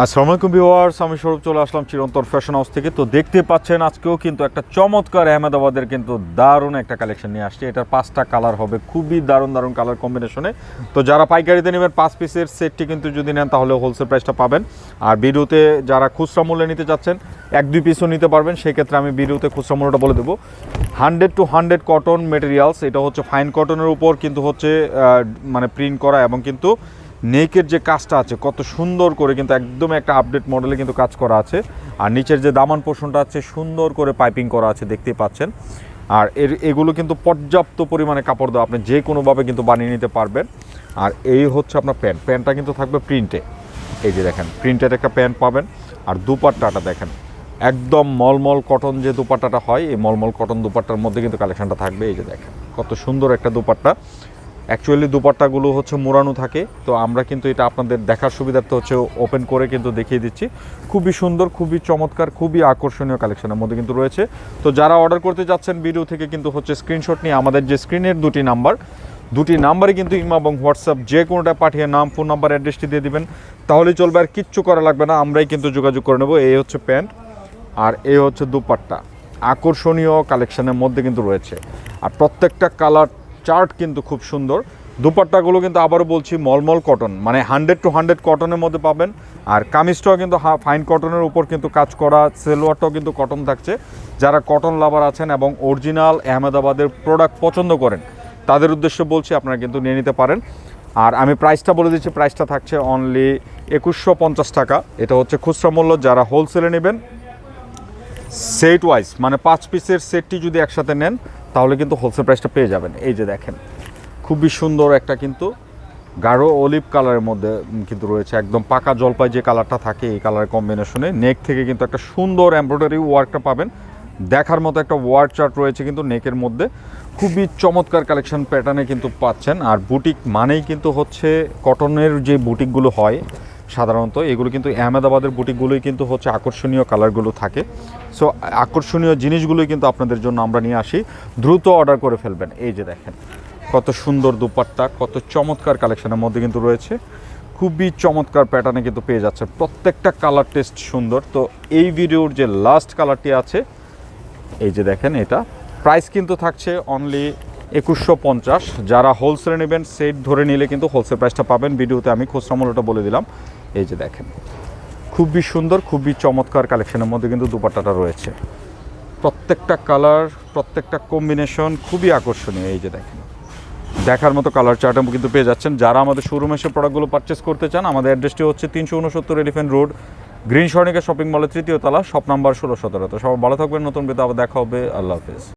আসসালামু আলাইকুম ভিউয়ার্স, আমি স্বরূপ চলে আসলাম চিরন্তর ফ্যাশন হাউস থেকে। তো দেখতে পাচ্ছেন আজকেও কিন্তু একটা চমৎকার আহমেদাবাদের কিন্তু দারুণ একটা কালেকশন নিয়ে আসছে। এটার পাঁচটা কালার হবে, খুবই দারুণ দারুণ কালার কম্বিনেশনে তো যারা পাইকারিতে নেবেন, পাঁচ পিসের সেটটি কিন্তু যদি নেন, তাহলে হোলসেল প্রাইসটা পাবেন। আর ভিডিওতে যারা খুচরা মূল্যে নিতে চাচ্ছেন, এক দুই পিসও নিতে পারবেন। সেক্ষেত্রে আমি ভিডিওতে খুচরা মূল্যটা বলে দেবো। Hundred two hundred cotton materials এটা হচ্ছে ফাইন কটনের উপর, কিন্তু হচ্ছে মানে প্রিন্ট করা এবং কিন্তু নেকের যে কাজটা আছে, কত সুন্দর করে কিন্তু একদম একটা আপডেট মডেলে কিন্তু কাজ করা আছে। আর নিচের যে দামান পোষণটা আছে, সুন্দর করে পাইপিং করা আছে, দেখতেই পাচ্ছেন। আর এর, এগুলো কিন্তু পর্যাপ্ত পরিমাণে কাপড় দেওয়া, আপনি যে কোনোভাবে কিন্তু বানিয়ে নিতে পারবেন। আর এই হচ্ছে আপনার প্যান্ট প্যান্টটা কিন্তু থাকবে প্রিন্টে এই যে দেখেন প্রিন্টের একটা প্যান্ট পাবেন। আর দুপাট্টাটা দেখেন, একদম মলমল কটন যে দুপাট্টাটা হয়, এই মলমল কটন দুপাট্টার মধ্যে কিন্তু কালেকশনটা থাকবে। এই যে দেখেন, কত সুন্দর একটা দুপাট্টা। অ্যাকচুয়ালি দুপাট্টাগুলো হচ্ছে মোড়ানো থাকে, তো আমরা কিন্তু এটা আপনাদের দেখার সুবিধার্থে হচ্ছে ওপেন করে কিন্তু দেখিয়ে দিচ্ছি। খুবই সুন্দর, খুবই চমৎকার, খুবই আকর্ষণীয় কালেকশনের মধ্যে কিন্তু রয়েছে। তো যারা অর্ডার করতে যাচ্ছেন ভিডিও থেকে কিন্তু হচ্ছে স্ক্রিনশট নিয়ে আমাদের যে স্ক্রিনের দুটি নাম্বার দুটি নাম্বারে কিন্তু ইমা এবং হোয়াটসঅ্যাপ যে কোনোটা পাঠিয়ে নাম ফোন নাম্বার অ্যাড্রেসটি দিয়ে দিবেন। তাহলেই চলবে আর কিচ্ছু করা লাগবে না, আমরাই কিন্তু যোগাযোগ করে নেব। এই হচ্ছে প্যান্ট আর এই হচ্ছে দুপাট্টা। আকর্ষণীয় কালেকশনের মধ্যে কিন্তু রয়েছে। আর প্রত্যেকটা কালার চার্ট কিন্তু খুব সুন্দর। দুপাট্টাগুলো কিন্তু আবারও বলছি মলমল কটন মানে হান্ড্রেড টু হান্ড্রেড কটনের মধ্যে পাবেন। আর কামিজটাও কিন্তু ফাইন কটনের উপর কিন্তু কাজ করা সেলোয়ারটাও কিন্তু কটন থাকছে। যারা কটন লাভার আছেন এবং অরিজিনাল আহমেদাবাদের প্রোডাক্ট পছন্দ করেন, তাদের উদ্দেশ্যে বলছি আপনারা কিন্তু নিয়ে নিতে পারেন। আর আমি প্রাইসটা বলে দিচ্ছি প্রাইসটা থাকছে অনলি একুশশো পঞ্চাশ টাকা। এটা হচ্ছে খুচরা মূল্য, যারা হোলসেলে নেবেন সেট ওয়াইজ মানে পাঁচ পিসের সেটটি যদি একসাথে নেন, তাহলে কিন্তু হোলসেল প্রাইসটা পেয়ে যাবেন। এই যে দেখেন, খুবই সুন্দর একটা কিন্তু গাঢ় অলিভ কালারের মধ্যে কিন্তু রয়েছে। একদম পাকা জলপাই যে কালারটা থাকে, এই কালারের কম্বিনেশনে নেক থেকে কিন্তু একটা সুন্দর এমব্রয়ডারি ওয়ার্কটা পাবেন। দেখার মতো একটা ওয়ার্ক চার্ট রয়েছে কিন্তু নেকের মধ্যে। খুবই চমৎকার কালেকশন প্যাটার্নে কিন্তু পাচ্ছেন। আর বুটিক মানেই কিন্তু হচ্ছে কটনের যে বুটিকগুলো হয় সাধারণত এগুলো কিন্তু আহমেদাবাদের বুটিকগুলোই কিন্তু হচ্ছে আকর্ষণীয় কালারগুলো থাকে। সো আকর্ষণীয় জিনিসগুলোই কিন্তু আপনাদের জন্য আমরা নিয়ে আসি। দ্রুত অর্ডার করে ফেলবেন। এই যে দেখেন, কত সুন্দর দুপাট্টা, কত চমৎকার কালেকশনের মধ্যে কিন্তু রয়েছে। খুবই চমৎকার প্যাটার্নে কিন্তু পেয়ে যাচ্ছে। প্রত্যেকটা কালার টেস্ট সুন্দর। তো এই ভিডিওর যে লাস্ট কালারটি আছে, এই যে দেখেন এটা প্রাইস কিন্তু থাকছে অনলি একুশশো পঞ্চাশ। যারা হোলসেলে নেবেন সেট ধরে নিলে কিন্তু হোলসেল প্রাইসটা পাবেন। ভিডিওতে আমি খুচরা মূল্যটা বলে দিলাম। এই যে দেখেন, খুবই সুন্দর, খুবই চমৎকার কালেকশনের মধ্যে কিন্তু দুপাট্টাটা রয়েছে। প্রত্যেকটা কালার প্রত্যেকটা কম্বিনেশন খুবই আকর্ষণীয়। এই যে দেখেন, দেখার মতো কালার চার্টও কিন্তু পেয়ে যাচ্ছেন। যারা আমাদের শোরুমে এসে প্রোডাক্টগুলো পারচেস করতে চান, আমাদের অ্যাড্রেসটি হচ্ছে তিনশো উনসত্তর elephant road green Swarnika shopping মলের তৃতীয় তলা শপ নাম্বার ষোলো সতেরো। তো সবাই ভালো থাকবেন, নতুন বিতে আবার দেখা হবে। আল্লাহ হাফিজ।